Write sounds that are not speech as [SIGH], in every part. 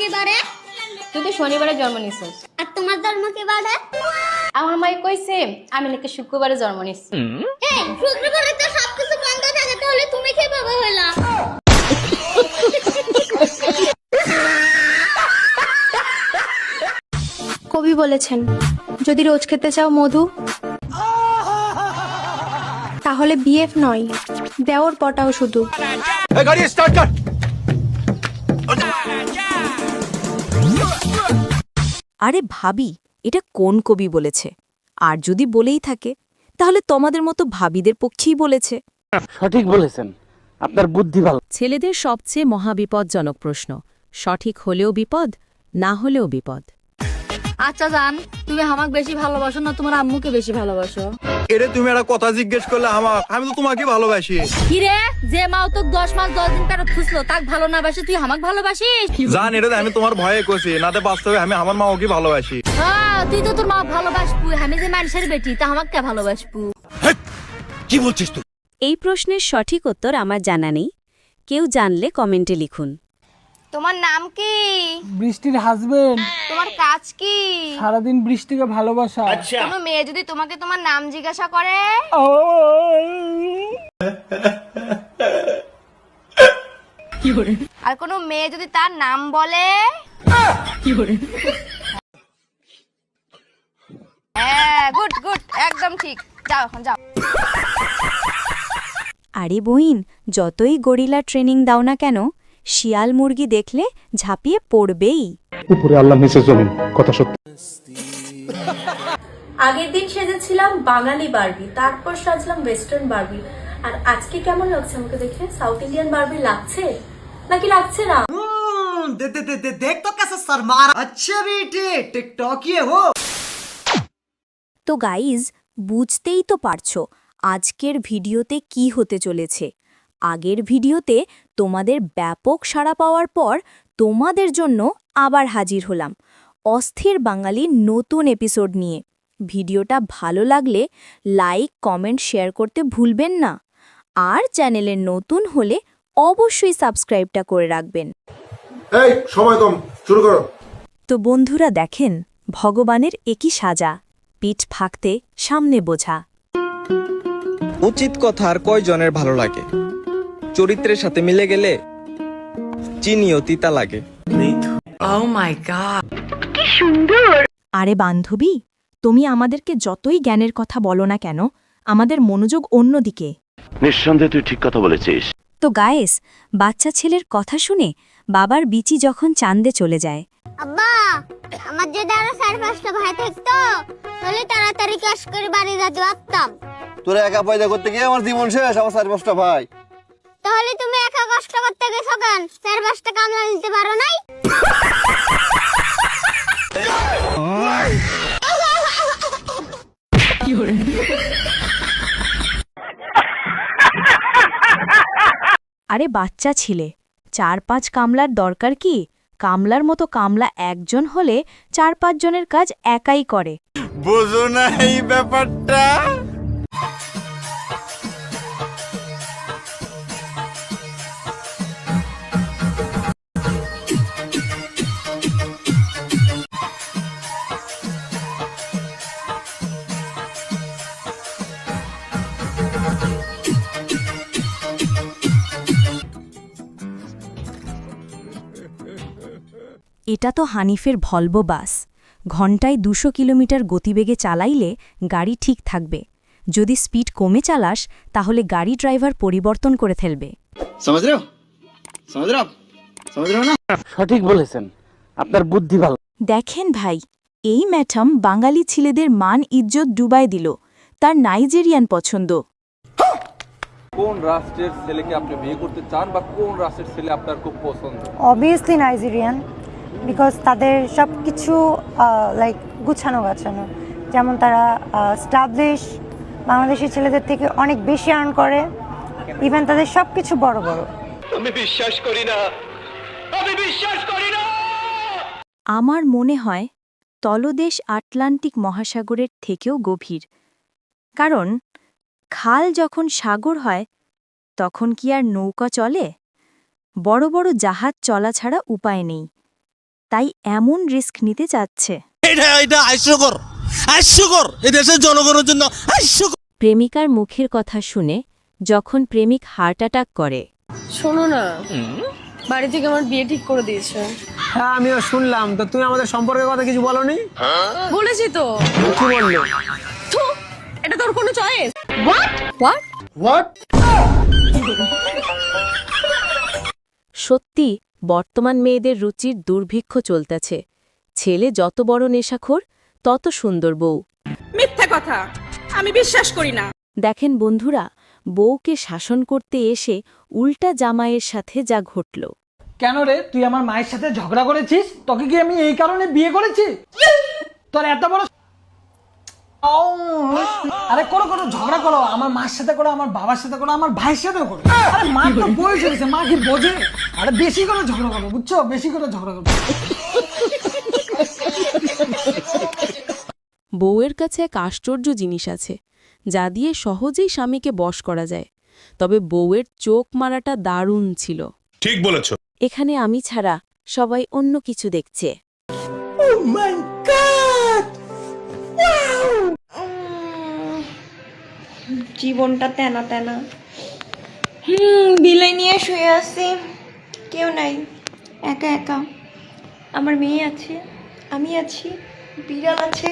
কি বারে? তুই তো শনিবারে জন্ম নিছিস। আর তোমার ধর্ম কি বারে? আমার মাই কইছে আমি নাকি শুক্রবারে জন্ম নিছি। এই শুক্রবারে তো সবকিছু বন্ধ থাকে তাহলে তুমি হইলা কবি বলেছেন যদি রোজ খেতে চাও মধু তাহলে বিএফ নয় দেওর পটাও শুধু। গাড়ি স্টার্ট কর। আরে ভাবি এটা কোন কবি বলেছে? আর যদি বলেই থাকে তাহলে তোমাদের মতো ভাবিদের পক্ষেই বলেছে। সঠিক বলেছেন। আপনার বুদ্ধি ভালো। ছেলেদের সবচেয়ে মহাবিপদজনক প্রশ্ন সঠিক হলেও বিপদ না হলেও বিপদ। আচ্ছা জান তুমি আমাকে বেশি ভালোবাসো না তোমার আম্মুকে বেশি ভালোবাসো? এরে তুমি একটা কথা জিজ্ঞেস করলে আমার আমি তো তোমাকে ভালোবাসি। কিরে? যে মাও তোক দশ মাস দশ দিন পেরত খুঁজলো তাক ভালো না বাসে তুই আমাকে ভালোবাসিস? জান এটা আমি তোমার ভয়ে কছি নাতে বাস্তবে আমি আমার মাকে ভালোবাসি। হ্যাঁ তুই তো তোর মা ভালোবাসবু আমি যে মানুষের বেটি তা আমাকে কে ভালোবাসবু? এই প্রশ্নের সঠিক উত্তর আমার জানা নেই। কেউ জানলে কমেন্টে লিখুন। তোমার নাম কি? বৃষ্টির হাজবেন্ড তোমার কাজ কি? সারাদিন বৃষ্টিকে ভালোবাসা। কোনো মেয়ে যদি তোমাকে তোমার নাম জিজ্ঞাসা করে? আর কোনো মেয়ে যদি তার নাম বলে? হ্যাঁ গুড গুড একদম ঠিক। যাও এখন যাও। আরে বইন যতই গরিলা ট্রেনিং দাও না কেন শিয়াল মুরগি দেখলে ঝাঁপিয়ে পড়বেই উপরে আল্লাহ নিচে জমিন কথা সত্য আগের দিন সেজেছিলাম বাঙালি বারবি তারপর সাজলাম ওয়েস্টার্ন বারবি আর আজকে কেমন লাগছে আমাকে দেখে সাউথ ইন্ডিয়ান বারবি লাগছে নাকি লাগছে না दे दे दे दे देख तो कैसा सर मारा अच्छे बेटे टिकटॉक ये हो তো গাইজ বুঝতেই তো পারছো আজকের ভিডিওতে কি হতে চলেছে আগের ভিডিওতে তোমাদের ব্যাপক সাড়া পাওয়ার পর তোমাদের জন্য আবার হাজির হলাম। অস্থির বাঙালি নতুন এপিসোড নিয়ে। ভিডিওটা ভালো লাগলে লাইক কমেন্ট শেয়ার করতে ভুলবেন না। আর চ্যানেলে নতুন হলে অবশ্যই সাবস্ক্রাইবটা করে রাখবেন। এই সময় কম শুরু করো। তো বন্ধুরা দেখেন ভগবানের একই সাজা পিঠ ফাঁকতে সামনে বোঝা। উচিত কথা আর কয়জনের ভালো লাগে? চরিত্রের সাথে মিলে গেলে চিনিও তিতা লাগে। আরে বান্ধবী তুমি আমাদেরকে যতই জ্ঞানের কথা বলো না কেন আমাদের মনোযোগ অন্যদিকে। নিঃসন্দেহে তুই ঠিক কথা বলেছিস। তো গায়েস বাচ্চা ছেলের কথা শুনে বাবার বিচি যখন চান্দে চলে যায়। আব্বা আমার যদি আরও চার পাঁচটা ভাই থাকতো তাহলে তাড়াতাড়ি ক্যাশ করে বাড়ি যেতে পারতাম। তোরা একা পয়দা করতে গিয়ে আমার জীবন শেষ আমার চার পাঁচটা ভাই। তাহলে তুমি একা কষ্ট করতে গেছো কেন? চার পাঁচটা কামলা নিতে পারো নাই? আরে বাচ্চা ছিলে চার পাঁচ কামলার দরকার কি? কামলার মতো কামলা একজন হলে চার পাঁচ জনের কাজ একাই করে। বুঝো না এই ব্যাপারটা? এটা তো হানিফের ভলভো বাস। ঘন্টায় দুশো কিলোমিটার গতিবেগে চালাইলে গাড়ি ঠিক থাকবে। যদি স্পিড কমে চালাস তাহলে গাড়ি ড্রাইভার পরিবর্তন করে ফেলবে। সঠিক বলেছেন। আপনার বুদ্ধি ভালো। দেখেন ভাই এই ম্যাডাম বাঙালি ছেলেদের মান ইজ্জত ডুবাই দিল। তার নাইজেরিয়ান পছন্দ। কোন রাষ্ট্রের ছেলেকে আপনি বিয়ে করতে চান বা কোন রাষ্ট্রের ছেলে আপনার খুব পছন্দ? অবভিয়াসলি নাইজেরিয়ান বিকজ তাদের সব কিছু লাইক গুছানো গাছানো যেমন তারা স্টাবলিশ বাংলাদেশের ছেলেদের থেকে অনেক বেশি আর্ন করে। ইভেন তাদের সব কিছু বড় বড়। আমি বিশ্বাস করি না। আমি বিশ্বাস করি না। আমার মনে হয় তলদেশ আটলান্টিক মহাসাগরের থেকেও গভীর। কারণ খাল যখন সাগর হয় তখন কি আর নৌকা চলে? বড় বড় জাহাজ চলা ছাড়া উপায় নেই। তাই এমন রিস্ক নিতে চাচ্ছে এটা এটা হাস্যকর হাস্যকর। এই দেশের জনগণের জন্য হাস্যকর। প্রেমিকার মুখের কথা শুনে যখন প্রেমিক হার্ট অ্যাটাক করে। শোনো না। বাড়ি থেকে আমার বিয়ে ঠিক করে দিয়েছে। হ্যাঁ আমিও শুনলাম। তো তুমি আমাদের সম্পর্কের কথা কিছু বলনি? বলেছি তো। কি বললে? থু, এটা তোর কোনো চয়েস সত্যি বর্তমান মেয়েদের রুচির দুর্ভিক্ষ চলতেছে। ছেলে যত বড় নেশাখোর তত সুন্দর বউ। মিথ্যা কথা! আমি বিশ্বাস করি না। দেখেন বন্ধুরা বউকে শাসন করতে এসে উল্টা জামাইয়ের সাথে যা ঘটল। কেন রে? তুই আমার মায়ের সাথে ঝগড়া করেছিস? তোকে কি আমি এই কারণে বিয়ে করেছি? তোর এত বড় আরে করো করো ঝগড়া করো আমার মার সাথে করো আমার বাবার সাথে করো আমার ভাইয়ের সাথেও করো। আরে মা তো বয়স হয়েছে মা কি বোঝে? আরে বেশি করে ঝগড়া করো বুঝছ? বেশি করে ঝগড়া করো। বউয়ের কাছে এক আশ্চর্য জিনিস আছে যা দিয়ে সহজেই স্বামীকে বশ করা যায়। তবে বউয়ের চোখ মারাটা দারুণ ছিল। ঠিক বলেছ। এখানে আমি ছাড়া সবাই অন্য কিছু দেখছে। জীবনটা তেনা তেনা। হুম বিলাই নিয়ে শুয়ে আছি। কেউ নাই। একা একা। আমার মেয়ে আছে আমি আছি বিড়াল আছে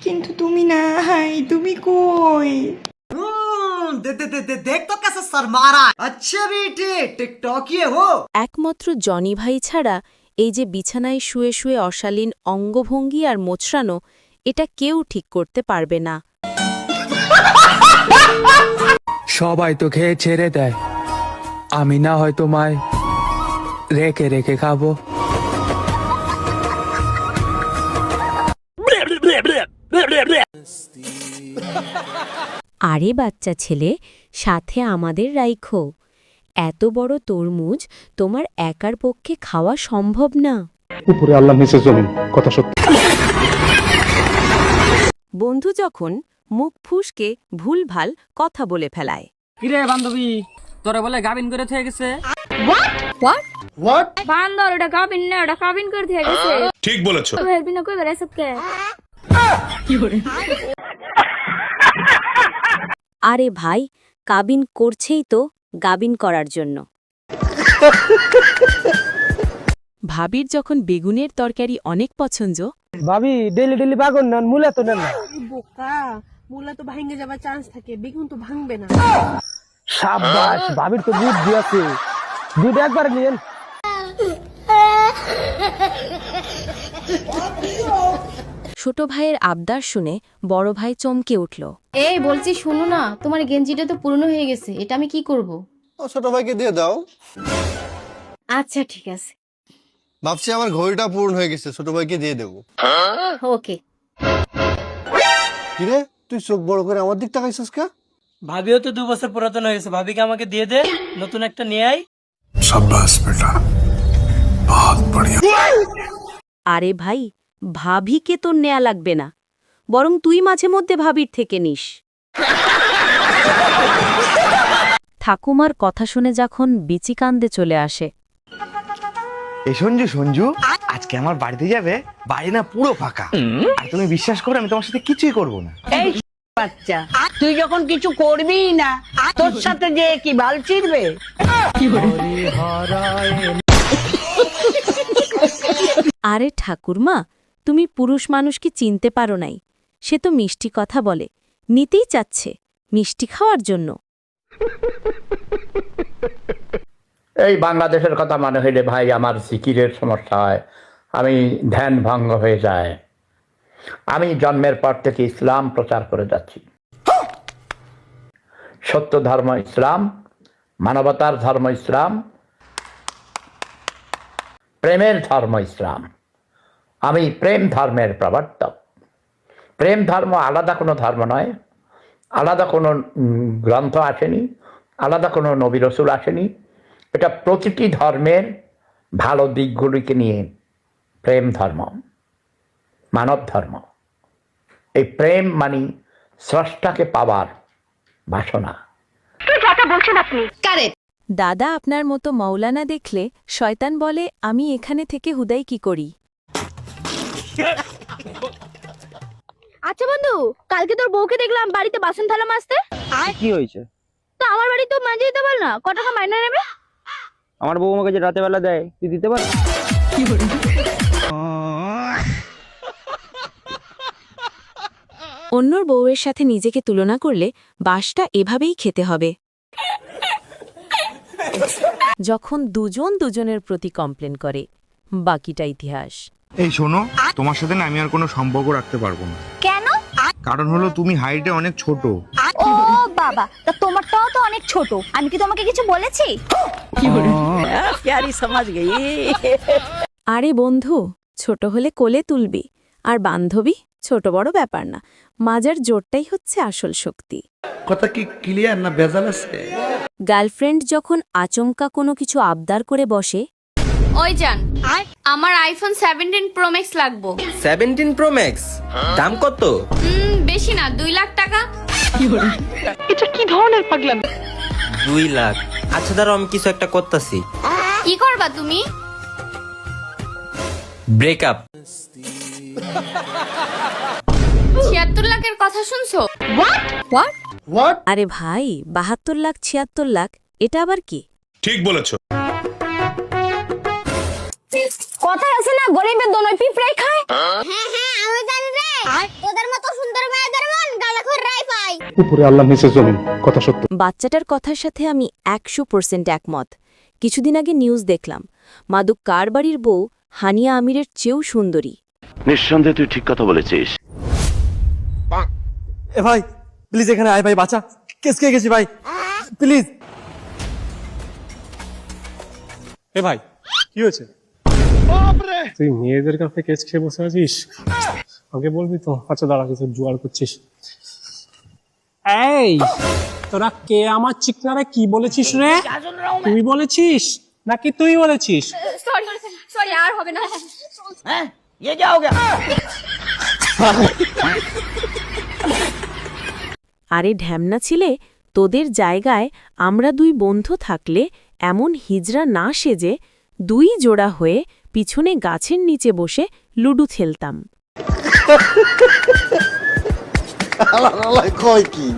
কিন্তু তুমি নাই। তুমি কই? একমাত্র জনি ভাই ছাড়া এই যে বিছানায় শুয়ে শুয়ে অশালীন অঙ্গভঙ্গি আর মোছড়ানো এটা কেউ ঠিক করতে পারবে না। [LAUGHS] সবাই তো খেয়ে ছেড়ে দেয়। আমি না হয় তোমায় রেখে রেখে খাব। আরে বাচ্চা ছেলে সাথে আমাদের রাইখো। এত বড় তরমুজ তোমার একার পক্ষে খাওয়া সম্ভব না। উপরে আল্লাহ নিচে জমিন কথা সত্য। বন্ধু যখন মুখ ফুসকে ভুলভাল কথা বলে ফেলায়। কিরে বান্ধবী তোরে বলে গাবিন করে থেকে গেছে? বান্দর ওটা কাবিন না ওটা কাবিন করে দিয়ে গেছে। ঠিক বলেছ। না কই আরে ভাই কাবিন করছেই তো গাবিন করার জন্য। ভাবির যখন বেগুনের তরকারি অনেক পছন্দ ভাবি ডেলি ডেলি বাগন নেন মূলে তো নেন না। বোকা মুলা তো ভাঙে যাবার চান্স থাকে বেগুন তো ভাঙবে না। সাবাস ভাবির তো বুদ্ধি আছে। দুটো একবার নিয়েন। ছোট ভাইয়ের আবদার শুনে বড় ভাই চমকে উঠল। এই বলছি শুনো না তোমার গেঞ্জিটা তো পুরনো হয়ে গেছে এটা আমি কি করব? ছোট ভাইকে দিয়ে দাও। আচ্ছা ঠিক আছে। ভাবছি আমার ঘড়িটা পূর্ণ হয়ে গেছে ছোট ভাইকে দিয়ে দেবো। ওকে। কিরে তুই চোখ বড় করে আমার দিক তাকাইছিস কা? ভাবিও তো দু বছর পুরাতন হয়ে গেছে। ভাবিকে আমাকে দিয়ে দে নতুন একটা নিয়ে আই সাব্বাস বেটা। বহুত বড়িয়া। আরে ভাই ভাবিকে তোর নেয়া লাগবে না। বরং তুই মাঝে মধ্যে ভাবির থেকে নিস। ঠাকুমার কথা শুনে যখন বিচিকান্দে চলে আসে এই সঞ্জু সঞ্জু আজকে আমার বাড়িতে যাবে বাড়ি না পুরো ফাঁকা। আর তুমি বিশ্বাস করো আমি তোমার সাথে কিছুই করব না। বাচ্চা তুই যখন কিছু করবি না তোর সাথে যে কি বাল চিরবে আরে ঠাকুরমা তুমি পুরুষ মানুষ কি চিনতে পারো নাই। সে তো মিষ্টি কথা বলে। নিতেই চাচ্ছে মিষ্টি খাওয়ার জন্য। এই বাংলাদেশের কথা মনে হইলে ভাই আমার সিকিরের সমস্যা হয় আমি ধ্যান ভঙ্গ হয়ে যায়। আমি জন্মের পর থেকে ইসলাম প্রচার করে যাচ্ছি। সত্য ধর্ম ইসলাম, মানবতার ধর্ম ইসলাম, প্রেমের ধর্ম ইসলাম। আমি প্রেম ধর্মের প্রবর্তক। প্রেম ধর্ম আলাদা কোনো ধর্ম নয়। আলাদা কোনো গ্রন্থ আসেনি। আলাদা কোনো নবী রসুল আসেনি। এটা প্রতিটি ধর্মের ভালো দিকগুলিকে নিয়ে প্রেম ধর্ম মানব ধর্ম। এই প্রেম মানে স্রষ্টাকে পাওয়ার বাসনা। দাদা আপনার মতো মৌলানা দেখলে শয়তান বলে আমি এখানে থেকে হুদাই কি করি? আচ্ছা বন্ধু কালকে তোর বউকে দেখলাম বাড়িতে বাসন থালা মাজতে। কি হয়েছে? তো আমার বাড়ি তো মাঝে দিতে পার না। ক টাকা মাইনে নেবে? আমার বউ আমাকে যে রাতে বেলা দেয় তুই দিতে পারবি? অন্যর বউয়ের সাথে নিজেকে তুলনা করলে বাসটা এভাবেই খেতে হবে। যখন দুজন দুজনের প্রতি কমপ্লেন করে বাকিটা ইতিহাস। এই শোনো তোমার সাথে না আমি আর কোনো সম্পর্ক রাখতে পারব না। কেন? কারণ হলো তুমি হাইটে অনেক ছোট। ও বাবা তা তোমারটাও তো অনেক ছোট। আমি কি তোমাকে কিছু বলেছি? আরে বন্ধু ছোট হলে কোলে তুলবি আর বান্ধবী ছোট বড় ব্যাপার না মাজার জোরটাই হচ্ছে আসল শক্তি। কথা কি ক্লিয়ার না ভেজাল আছে? গার্লফ্রেন্ড যখন আচমকা কোনো কিছু আবদার করে বসে ওই যান আমার আইফোন সেভেন্টিন প্রো ম্যাক্স লাগবো। সেভেন্টিন প্রো ম্যাক্স দাম কত? হুম বেশি না দুই লাখ টাকা। দুই লাখ। আচ্ছা দাঁড়াও আমি কিছু একটা করতেছি। কি করবা তুমি? ব্রেকআপ ছিয়াত্তর লাখের কথা শুনছো? আরে ভাই বাহাত্তর লাখ ছিয়াত্তর লাখ এটা আবার কি? কথায় আছে না গরিবের দোনোই পিঁপড়াই খায়। হ্যাঁ হ্যাঁ আমি জানি রে তোদের মতো সুন্দর মেয়েদের মন গালা পাই। উপরে আল্লাহ নিচে জমিন কথা সত্য। বাচ্চাটার কথার সাথে আমি একশো পার্সেন্ট একমত। কিছুদিন আগে নিউজ দেখলাম মাদুক কার বাড়ির বউ হানিয়া আমিরের চেয়েও সুন্দরী। নিঃসন্দেহে তুই ঠিক কথা বলেছিস। এ ভাই প্লিজ এখানে আয় ভাই বাঁচা। কেস খেয়ে গেছি ভাই। প্লিজ এ ভাই কি হয়েছে? তুই মেয়েদের কাছে কেস খেয়ে বসে আছিস? আমাকে বলবি তো? আচ্ছা দাঁড়া কিছু জোয়ার করছিস। এই তোরা কে? আমার চিকনারে কি বলেছিস রে? তুই বলেছিস? নাকি তুই বলেছিস? সরি সরি আর হবে না। আরে ঢ্যামনা ছিলে তোদের জায়গায় আমরা দুই বন্ধু থাকলে এমন হিজড়া না সেজে দুই জোড়া হয়ে পিছনে গাছের নিচে বসে লুডু খেলতাম। আল্লাহ কয় কি?